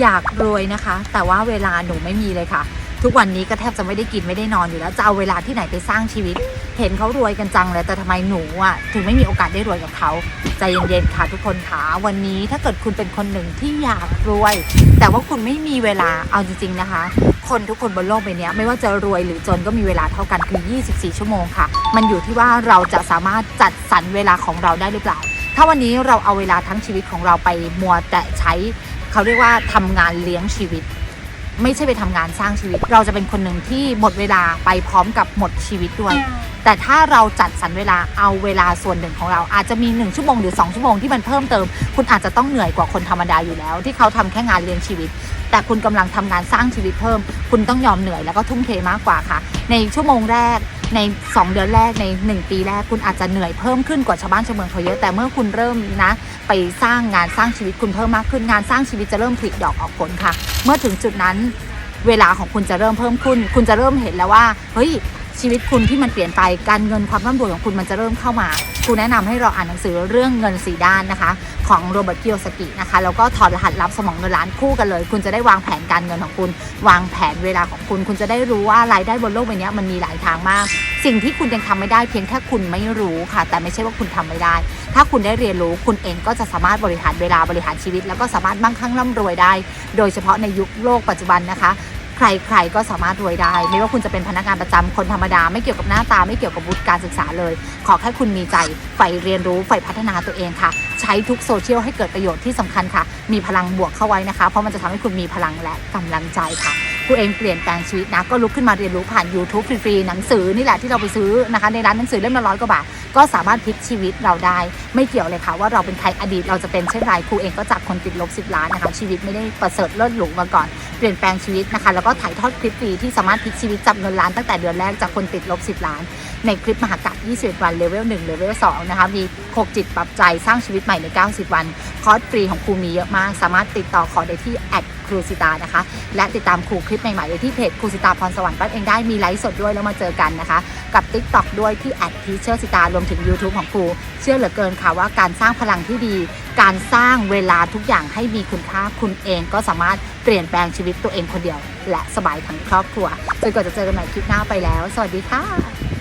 อยากรวยนะคะ แต่ว่าเวลาหนูไม่มีเลยค่ะ ทุกวันนี้ก็แทบจะไม่ได้กินไม่ได้นอนอยู่แล้วจะเอาเวลาที่ไหนไปสร้างชีวิต เห็นเขารวยกันจังเลยแต่ทำไมหนูอะถึงไม่มีโอกาสได้รวยกับเขาใจเย็นๆค่ะทุกคนค่ะวันนี้ถ้าเกิดคุณเป็นคนหนึ่งที่อยากรวย แต่ว่าคุณไม่มีเวลาเอาจริง ๆนะคะ คนทุกคนบนโลกใบนี้ไม่ว่าจะรวยหรือจนก็มีเวลาเท่ากันคือ 24 ชั่วโมงค่ะ มันอยู่ที่ว่าเราจะสามารถจัดสรรเวลาของเราได้หรือเปล่า ถ้าวันนี้เราเอาเวลาทั้งชีวิตของเราไปมัวแต่ใช้ เขาเรียกว่าทำงานเลี้ยงชีวิต ไม่ใช่ไปทำงานสร้างชีวิต เราจะเป็นคนหนึ่งที่หมดเวลาไปพร้อมกับหมดชีวิตด้วย แต่ถ้าเราจัดสรรเวลาเอาเวลาส่วนหนึ่งของเรา อาจจะมี1ชั่วโมงหรือ2ชั่วโมงที่มันเพิ่มเติม คุณอาจจะต้องเหนื่อยกว่าคนธรรมดาอยู่แล้ว ที่เขาทำแค่งานเลี้ยงชีวิต แต่คุณกำลังทำงานสร้างชีวิตเพิ่ม คุณต้องยอมเหนื่อยแล้วก็ทุ่มเทมากกว่าค่ะ ในชั่วโมงแรก ใน 2 เดือนแรกใน 1 ปีแรกคุณอาจจะเหนื่อยเพิ่มขึ้นกว่าชาวบ้านชาวเมืองเขาเยอะแต่เมื่อคุณเริ่มนะ ไปสร้างงานสร้างชีวิตคุณเพิ่มมากขึ้นงานสร้างชีวิตจะเริ่มผลิดอกออกผลค่ะ เมื่อถึงจุดนั้นเวลาของคุณจะเริ่มเพิ่มขึ้น คุณจะเริ่มเห็นแล้วว่า เฮ้ย ชีวิตคุณที่มันเปลี่ยนไปการเงินความร่ำรวยของคุณมันจะเริ่มเข้ามาคุณแนะนำให้เราอ่านหนังสือเรื่องเงินสีด้านนะคะ ของโรเบิร์ตกิโอสกินะคะแล้วก็ถอดรหัสลับสมองเงินล้านคู่กันเลย คุณจะได้วางแผนการเงินของคุณ วางแผนเวลาของคุณ คุณจะได้รู้ว่ารายได้บนโลกใบนี้มันมีหลายทางมาก สิ่งที่คุณยังทำไม่ได้เพียงแค่คุณไม่รู้ค่ะ แต่ไม่ใช่ว่าคุณทำไม่ได้ ถ้าคุณได้เรียนรู้คุณเองก็จะสามารถบริหารเวลาบริหารชีวิต แล้วก็สามารถมั่งคั่งร่ำรวยได้ โดยเฉพาะในยุคโลกปัจจุบันนะคะ ใครๆก็สามารถรวยได้ ไม่ว่าคุณจะเป็นพนักงานประจำคนธรรมดา ไม่เกี่ยวกับหน้าตา ไม่เกี่ยวกับวุฒิการศึกษาเลย ขอแค่คุณมีใจใฝ่เรียนรู้ใฝ่พัฒนาตัวเองค่ะ ใช้ทุกโซเชียลให้เกิดประโยชน์ที่สำคัญค่ะ มีพลังบวกเข้าไว้นะคะ เพราะมันจะทำให้คุณมีพลังและกำลังใจค่ะูเองเปลี่ยนแปลงชีวิตนะ ก็ลุกขึ้นมาเรียนรู้ผ่าน YouTube ฟรีๆ หนังสือนี่แหละที่เราไปซื้อนะคะ ในร้านหนังสือเล่มละร้อยกว่าบาท ก็สามารถพลิกชีวิตเราได้ ไม่เกี่ยวเลยค่ะว่าเราเป็นใครอดีตเราจะเป็นเช่นไรครูเองก็จากคนติดลบ10ล้านนะคะ ชีวิตไม่ได้ประเสริฐเลิศหรูมาก่อน เปลี่ยนแปลงชีวิตนะคะ แล้วก็ถ่ายทอดคลิปฟรีที่สามารถพลิกชีวิตจับเงินล้านตั้งแต่เดือนแรกจากคนติดลบ10ล้าน ในคลิปมหากาพย์21 วันเลเวล1เลเวล2นะคะ มีโคกจิตปรับใจสร้างชีวิตใหม่ใน 90 วัน คอร์สฟรีของครูมีเยอะมาก สามารถติดต่อขอได้ที่แอด รูสิตานะคะ และติดตามครูคลิปใหม่ๆได้ที่เพจครูสิตาพรสวรรค์ปั้นเองได้มีไลฟ์สดด้วยแล้วมาเจอกันนะคะ กับ TikTok ด้วยที่แอดทีเชอร์สิตารวมถึง YouTube ของครู เชื่อเหลือเกินค่ะว่าการสร้างพลังที่ดี การสร้างเวลาทุกอย่างให้มีคุณค่าคุณเองก็สามารถเปลี่ยนแปลงชีวิตตัวเองคนเดียว และสบายทั้งครอบครัวจนกว่าจะเจอกันใหม่คลิปหน้าไปแล้ว สวัสดีค่ะ